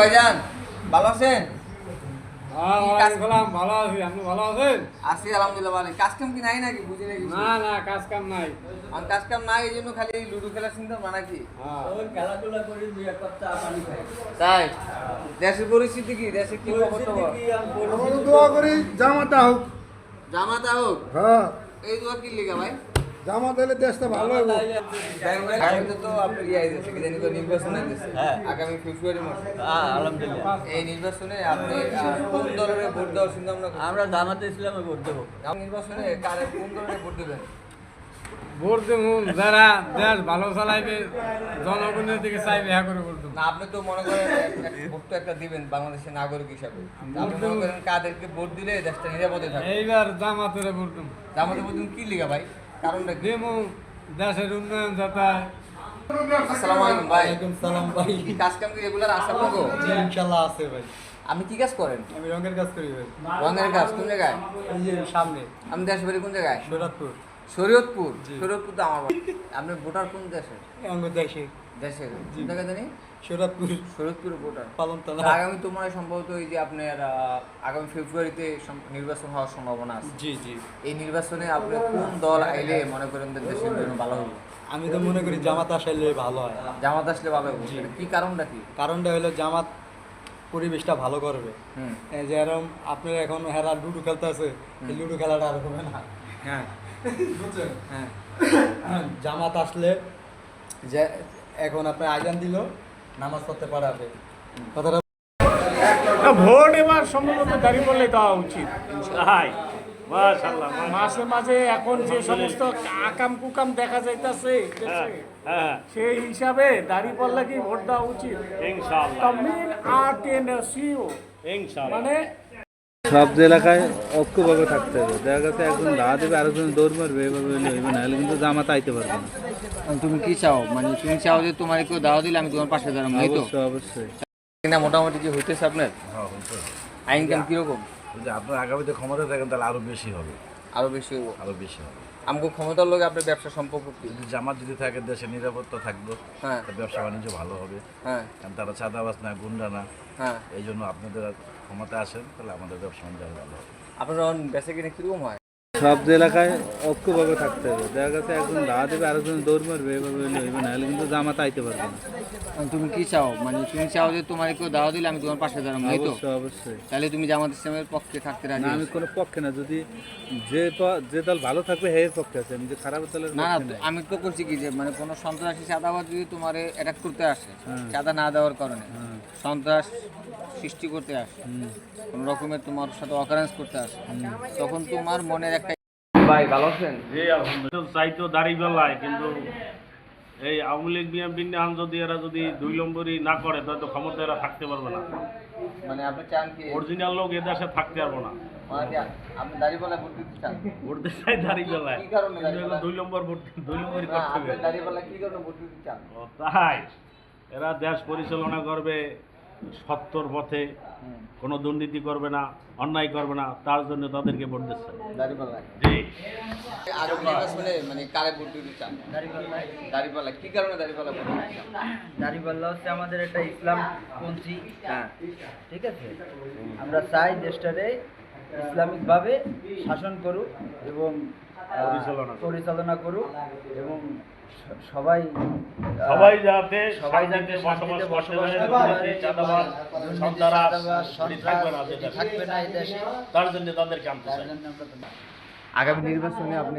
ভাইজান ভালো আছেন? হ্যাঁ, ভালো আছি আপনি ভালো আছেন? আছি আলহামদুলিল্লাহ ভালো। কাজ কাম কি নাই নাকি? বুঝি নাকি না না কাজ কাম নাই। আর কাজ কাম নাই এই জন্য খালি লুডো খেলা চিন্তা না নাকি? হ্যাঁ। খেলাধুলা করি দুই এক কাপ পানি খাই। তাই? দেশের পরিস্থিতি কি? দেশে কি খবর দোয়া করি জামাতা হোক। জামাতা হোক? হ্যাঁ। এই দোয়া কি লিগা ভাই? জামাত হলে দেশটা ভালো হবে তো ইয়ে আইতেছে কি জানি তো নির্বাচন হ্যাঁ। আগামী ফেব্রুয়ারি মাসে। হ্যাঁ আলহামদুলিল্লাহ। এই নির্বাচনে আপনি কোন দলের ভোট দেওয়ার চিন্তা ভাবনা আমরা জামাতে ইসলামে ভোট দেবো। নির্বাচনে কারে কোন দলের ভোট দেবেন? ভোট দেবো যারা দেশ ভালো চালাইবে জনগণের দিকে চাইবে হ্যাঁ করে ভোট দেবো। আপনি তো মনে করেন ভোট তো একটা দিবেন বাংলাদেশের নাগরিক হিসাবে। আপনি মনে করেন কাদেরকে ভোট দিলে দেশটা নিরাপদে থাকবে? এইবার জামাতের ভোট দেবো। আমাদের বলতেন কি লিগা ভাই? কারণটা কি? দেশের উন্নয়ন যাতে আসসালামু আলাইকুম ভাই। ওয়ালাইকুম সালাম ভাই। কি কাজ কাম কি রেগুলার আছে জি আছে ভাই। আপনি কি কাজ করেন? আমি রঙের কাজ করি ভাই। রঙের কাজ কোন জায়গায়? এই যে সামনে। আমি দেশ বাড়ি কোন জায়গায়? সুরাতপুর। শরীয়তপুর শরীয়তপুর তো আমার বাড়ি। আপনি ভোটার কোন দেশে? অঙ্গ দেশে। দেশে কোন জায়গায় জানি সুরাতপুর শরীয়তপুর ভোটার। পালনতলা। আগামী তোমার সম্ভবত এই যে আপনার আগামী ফেব্রুয়ারিতে নির্বাচন হওয়ার সম্ভাবনা আছে। জি জি। এই নির্বাচনে আপনি কোন দল আইলে মনে করেন দেশের জন্য ভালো হবে? আমি তো মনে করি জামাত আসলে ভালো হয়। জামাত আসলে ভালো হবে। কি কারণটা কি? কারণটা হলো জামাত পরিবেশটা ভালো করবে। যেরকম আপনার এখন হেরা লুডো খেলতে আছে এই লুডো খেলাটা আর হবে না। হ্যাঁ। হ্যাঁ। জামাত আসলে যে এখন আপনার আজান দিল নামাজ পড়তে পারাবে। কথাটা ভোট এবার সম্ভবত দাঁড়িয়ে পড়লে দেওয়া উচিত। হাই মাঝে মাঝে এখন যে সমস্ত আকাম কুকাম দেখা যাইতেছে সেই হিসাবে দাঁড়িয়ে পড়লে কি ভোট দেওয়া উচিত? মানে সব এলাকায় ঐক্যভাবে থাকতে হবে। দেখা গেছে একজন দা দেবে আরেকজন দৌড় মারবে এভাবে হইবে না। হলে কিন্তু জামা তাইতে পারবে না। তুমি কি চাও? মানে তুমি চাও যে তোমার কেউ দাওয়া দিলে আমি তোমার পাশে দাঁড়াবো এই তো? অবশ্যই অবশ্যই। না মোটামুটি কি হইতেছে আপনার? আইন কেন কীরকম? যদি আপনার আগামীতে ক্ষমতা থাকেন তাহলে আরও বেশি হবে। আরও বেশি হবে আরও বেশি হবে। আমাকে ক্ষমতার লোক আপনার ব্যবসা সম্পর্ক কি? যদি জামাত যদি থাকে দেশে নিরাপত্তা থাকবে হ্যাঁ। ব্যবসা বাণিজ্য ভালো হবে। হ্যাঁ। কারণ তারা চাঁদাবাজ না গুন্ডা না। হ্যাঁ। এই জন্য আপনাদের ক্ষমতা আসেন তাহলে আমাদের ব্যবসা বাণিজ্য ভালো হবে। আপনার বেচা কিনে কীরকম হয়? সব এলাকায় ঐক্যভাবে থাকতে হবে। দেখা গেছে একজন দা দেবে আরেকজন দৌড় মারবে এভাবে হইবে না হলে কিন্তু জামাত আইতে পারবে না। তুমি কি চাও? মানে তুমি চাও যে তোমার কেউ দাওয়া দিলে আমি তোমার পাশে দাঁড়াবো তো? অবশ্যই তাহলে তুমি জামাত ইসলামের পক্ষে থাকতে রাজি না আমি কোনো পক্ষে না। যদি যে যে দল ভালো থাকবে হে পক্ষে আছে। আমি যে খারাপ দলের না না। আমি তো করছি কি যে মানে কোনো সন্ত্রাসী চাঁদাবাদ যদি তোমার অ্যাটাক করতে আসে হ্যাঁ। চাঁদা না দেওয়ার কারণে হ্যাঁ। সন্ত্রাস সৃষ্টি করতে আসে। কোনো রকমের তোমার সাথে অকারেন্স করতে আসে। তখন তোমার মনের একটা ভাই ভালো আছেন? যে আলহামদুলিল্লাহ। চাইতো দাড়ি বেলায় কিন্তু এই আওয়ামী লীগ বিএনপি নিয়ে যদি এরা যদি দুই নম্বরই না করে তাহলে তো ক্ষমতা এরা থাকতে পারবে না। মানে আপনি চান কি? অরিজিনাল লোক এ দেশে থাকতে পারব না। মানে আপনি ভোট দিতে চান? ভোট দিতে চাই কি কারণে? দুই নম্বর ভোট দুই নম্বরই করতে হবে। দাঁড়িয়ে কি কারণে ভোট দিতে চান? তাই। এরা দেশ পরিচালনা করবে সত্তর পথে কোনো দুর্নীতি করবে না অন্যায় করবে না তার জন্য তাদেরকে ভোট দিচ্ছে। মানে কারে ভোট দিতে চান? দাঁড়িপাল্লা। কি কারণে দাঁড়িপাল্লা ভোট দাঁড়িপাল্লা হচ্ছে আমাদের একটা ইসলামপন্থী হ্যাঁ ঠিক আছে? আমরা চাই দেশটারে ইসলামিকভাবে শাসন করুক এবং পরিচালনা করুক। এবং সবাই সবাই যাতে সবাই যাতে বসবাস করতে চাঁদাবাজ, এটি থাকবে না সন্ত্রাস থাকবে না এই দেশে। তার জন্য তাদেরকে আনতে চাই। আমরা আগামী নির্বাচনে আপনি